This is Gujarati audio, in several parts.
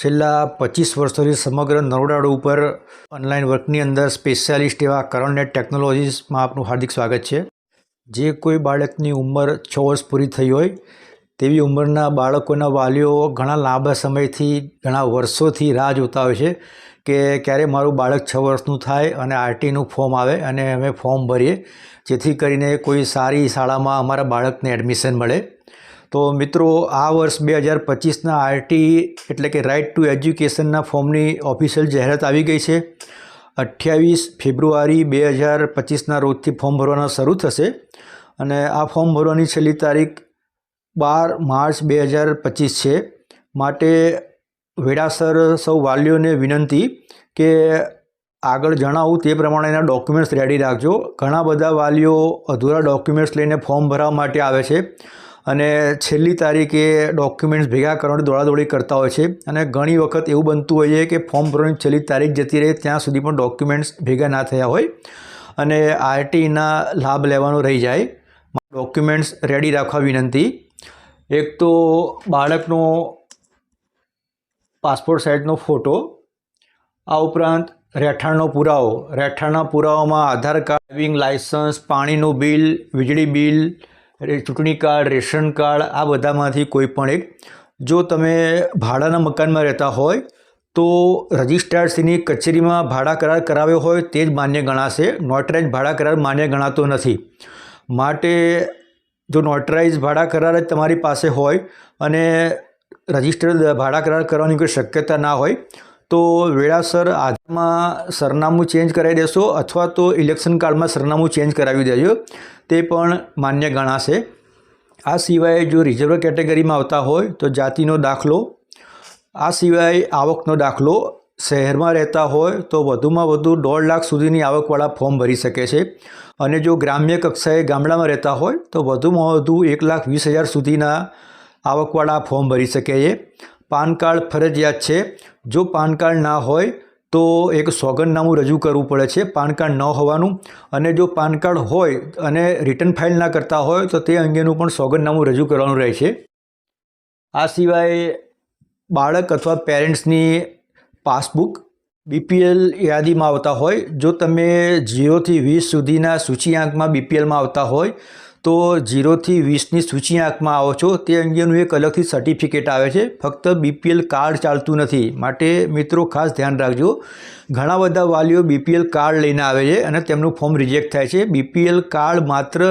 છેલ્લા પચીસ વર્ષોથી સમગ્ર નરોડાડ ઉપર ઓનલાઈન વર્કની અંદર સ્પેશિયાલિસ્ટ એવા કરણનેટ ટેકનોલોજીસમાં આપનું હાર્દિક સ્વાગત છે. જે કોઈ બાળકની ઉંમર છ વર્ષ પૂરી થઈ હોય, તેવી ઉંમરના બાળકોના વાલીઓ ઘણા લાંબા સમયથી, ઘણા વર્ષોથી રાહ જોતા હોય છે કે ક્યારે મારું બાળક છ વર્ષનું થાય અને આરટીનું ફોર્મ આવે અને અમે ફોર્મ ભરીએ, જેથી કરીને કોઈ સારી શાળામાં અમારા બાળકને એડમિશન મળે. તો મિત્રો, આ વર્ષ બે હજાર પચીસના આરટી એટલે કે રાઇટ ટુ એજ્યુકેશનના ફોર્મની ઓફિશિયલ જાહેરાત આવી ગઈ છે. અઠ્યાવીસ ફેબ્રુઆરી બે હજાર પચીસના રોજથી ફોર્મ ભરવાના શરૂ થશે અને આ ફોર્મ ભરવાની છેલ્લી તારીખ બાર માર્ચ બે હજાર પચીસ છે. માટે વેડાસર સૌ વાલીઓને વિનંતી કે આગળ જણાવું, તે પ્રમાણેના ડોક્યુમેન્ટ્સ રેડી રાખજો. ઘણા બધા વાલીઓ અધૂરા ડોક્યુમેન્ટ્સ લઈને ફોર્મ ભરવા માટે આવે છે. અને છેલ્લી તારીખે ડોક્યુમેન્ટ્સ ભેગા કરવાની દોડાદોડી કરતા હોય છે. અને ઘણી વખત એવું બનતું હોય છે કે ફોર્મ ભરવાની છેલ્લી તારીખ જતી રહે, ત્યાં સુધી પણ ડોક્યુમેન્ટ્સ ભેગા ના થયા હોય અને આરટીના લાભ લેવાનો રહી જાય. ડોક્યુમેન્ટ્સ રેડી રાખવા વિનંતી. એક તો બાળકનો પાસપોર્ટ સાઇઝનો ફોટો આ ઉપરાંત રહેઠાણનો પુરાવો. રહેઠાણના પુરાવામાં આધાર કાર્ડ ડ્રાઇવિંગ લાઇસન્સ પાણીનું બિલ વીજળી બિલ ચૂંટણી કાર્ડ, રેશન કાર્ડ, આ બધામાંથી કોઈ પણ એક, જો તમે ભાડાના મકાનમાં રહેતા હોય, તો રજિસ્ટ્રાર્ડસીની કચેરીમાં ભાડા કરાર કરાવ્યો હોય તે જ માન્ય ગણાશે. નોટરાઇઝ ભાડા કરાર માન્ય ગણાતો નથી. માટે જો નોટરાઇઝ ભાડા કરાર જ તમારી પાસે હોય અને રજિસ્ટર ભાડા કરાર કરવાની કોઈ શક્યતા ના હોય તો વેળાસર આધારમાં સરનામું ચેન્જ કરાવી દેશો અથવા તો ઇલેક્શન કાર્ડમાં સરનામું ચેન્જ કરાવી દેજો. તે પણ માન્ય ગણાશે. આ સિવાય જો રિઝર્વ કેટેગરીમાં આવતા હોય તો જાતિનો દાખલો, આ સિવાય આવકનો દાખલો, શહેરમાં રહેતા હોય તો વધુમાં વધુ દોઢ લાખ સુધીની આવકવાળા ફોર્મ ભરી શકે છે. અને જો ગ્રામ્ય કક્ષાએ ગામડામાં રહેતા હોય તો વધુમાં વધુ એક લાખ વીસ હજાર સુધીના આવકવાળા ફોર્મ ભરી શકે છે. પાન કાર્ડ ફરજિયાત છે. જો પાન કાર્ડ ના હોય, તો એક સોગંદનામું રજૂ કરવું પડે છે પાન કાર્ડ ન હોવાનું. અને જો પાન કાર્ડ હોય અને રિટર્ન ફાઇલ ના કરતા હોય, તો તે અંગેનું પણ સોગંદનામું રજૂ કરવાનું રહે છે. આ સિવાય બાળક અથવા પેરેન્ટ્સની પાસબુક બીપીએલ યાદીમાં આવતા હોય. જો તમે જીરોથી વીસ સુધીના સૂચિઆંકમાં બીપીએલમાં આવતા હોય તો જીરોથી વીસની સૂચિઆંકમાં આવો છો, તે અંગેનું એક અલગથી સર્ટિફિકેટ આવે છે. ફક્ત બીપીએલ કાર્ડ ચાલતું નથી. માટે મિત્રો ખાસ ધ્યાન રાખજો. ઘણા બધા વાલીઓ બીપીએલ કાર્ડ લઈને આવે છે અને તેમનું ફોર્મ રિજેક્ટ થાય છે. બીપીએલ કાર્ડ માત્ર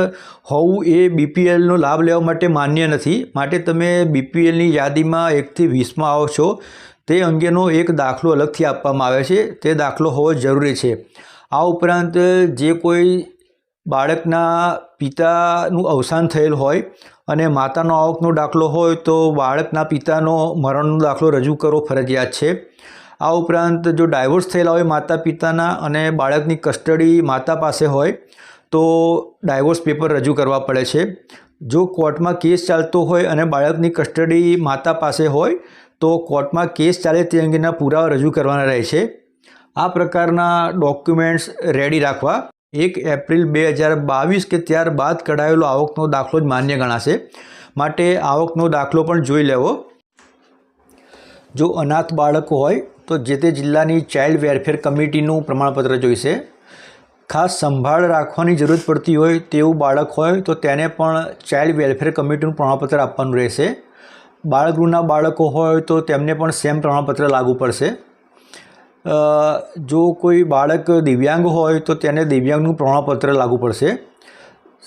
હોવું એ બીપીએલનો લાભ લેવા માટે માન્ય નથી. માટે તમે બીપીએલની યાદીમાં એકથી વીસમાં આવો છો. તે અંગેનો એક દાખલો અલગથી આપવામાં આવે છે. તે દાખલો હોવો જરૂરી છે. આ ઉપરાંત જે કોઈ બાળકના પિતાનું અવસાન થયેલ હોય અને માતાનો આવકનો દાખલો હોય તો બાળકના પિતાનો મરણનો દાખલો રજૂ કરવો ફરજિયાત છે. આ ઉપરાંત જો ડાયવોર્સ થયેલા હોય માતા પિતાના અને બાળકની કસ્ટડી માતા પાસે હોય તો ડાયવોર્સ પેપર રજૂ કરવા પડે છે. જો કોર્ટમાં કેસ ચાલતો હોય અને બાળકની કસ્ટડી માતા પાસે હોય તો કોર્ટમાં કેસ ચાલે તે અંગેના પુરાવા રજૂ કરવાના રહે છે. આ પ્રકારના ડોક્યુમેન્ટ્સ રેડી રાખવા. એક એપ્રિલ બે હજાર બાવીસ કે ત્યારબાદ કઢાયેલો આવકનો દાખલો જ માન્ય ગણાશે. માટે આવકનો દાખલો પણ જોઈ લેવો. જો અનાથ બાળક હોય, તો જે તે જિલ્લાની ચાઇલ્ડ વેલફેર કમિટીનું પ્રમાણપત્ર જોઈશે. ખાસ સંભાળ રાખવાની જરૂર પડતી હોય તેવું બાળક હોય, તો તેને પણ ચાઇલ્ડ વેલફેર કમિટીનું પ્રમાણપત્ર આપવાનું રહેશે. બાળગૃહના બાળકો હોય, તો તેમને પણ સેમ પ્રમાણપત્ર લાગુ પડશે. જો કોઈ બાળક દિવ્યાંગ હોય તો તેને દિવ્યાંગનું પ્રમાણપત્ર લાગુ પડશે.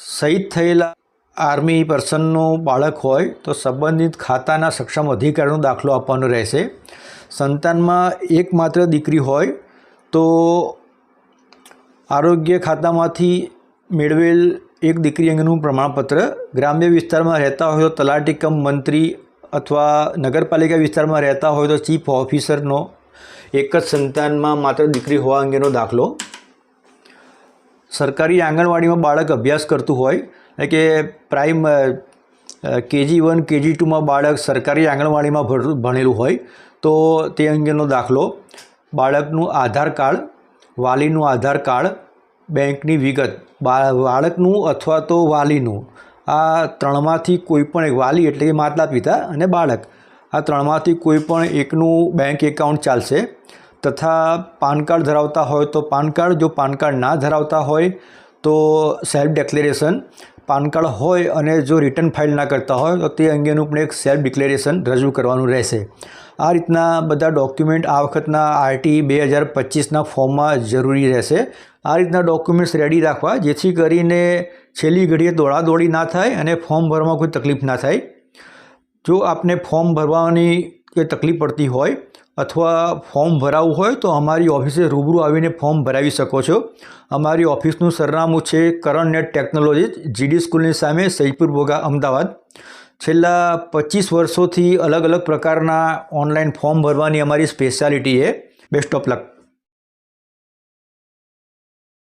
શહીદ થયેલા આર્મી પર્સનનું બાળક હોય તો સંબંધિત ખાતાના સક્ષમ અધિકારીનો દાખલો આપવાનો રહેશે. સંતાનમાં એકમાત્ર દીકરી હોય તો આરોગ્ય ખાતામાંથી મેળવેલ એક દીકરી અંગેનું પ્રમાણપત્ર, ગ્રામ્ય વિસ્તારમાં રહેતા હોય તો તલાટી કમ મંત્રી અથવા નગરપાલિકા વિસ્તારમાં રહેતા હોય તો ચીફ ઓફિસરનો એક જ સંતાનમાં માત્ર દીકરી હોવા અંગેનો દાખલો. સરકારી આંગણવાડીમાં બાળક અભ્યાસ કરતું હોય, એટલે કે પ્રાઇમ કેજી વન, કેજી ટુમાં બાળક સરકારી આંગણવાડીમાં ભણ- ભણેલું હોય, તો તે અંગેનો દાખલો. બાળકનું આધાર કાર્ડ, વાલીનું આધાર કાર્ડ, બેંકની વિગત બાળકનું અથવા તો વાલીનું. આ ત્રણમાંથી કોઈ પણ એક વાલી એટલે કે માતા પિતા અને બાળક. આ ત્રણમાંથી કોઈ પણ એકનું બેંક એકાઉન્ટ ચાલશે તથા પાન કાર્ડ ધરાવતા હોય તો પાન કાર્ડ, જો પાન કાર્ડ ના ધરાવતા હોય તો સેલ્ફ ડિક્લેરેશન પાન કાર્ડ હોય અને જો રિટર્ન ફાઇલ ના કરતા હોય તો તે અંગેનું પણ એક સેલ્ફ ડિક્લેરેશન રજૂ કરવાનું રહેશે. આ રીતના બધા ડોક્યુમેન્ટ આ વખતના આરટી બે હજાર પચીસના ફોર્મમાં જરૂરી રહેશે. આ રીતના ડોક્યુમેન્ટ્સ રેડી રાખવા, જેથી કરીને છેલ્લી ઘડીએ દોડાદોડી ના થાય અને ફોર્મ ભરવામાં કોઈ તકલીફ ના થાય. જો આપને ફોર્મ ભરવાની કે તકલીફ પડતી હોય અથવા ફોર્મ ભરાવવું હોય તો અમારી ઓફિસે રૂબરૂ આવીને ફોર્મ ભરાવી શકો છો. અમારી ઓફિસનું સરનામું છે કરણ નેટ ટેકનોલોજી, જીડી સ્કૂલની સામે સૈદપુર બોગા, અમદાવાદ. છેલ્લા પચીસ વર્ષોથી અલગ અલગ પ્રકારના ઓનલાઈન ફોર્મ ભરવાની અમારી સ્પેશિયાલિટી છે. Best of luck.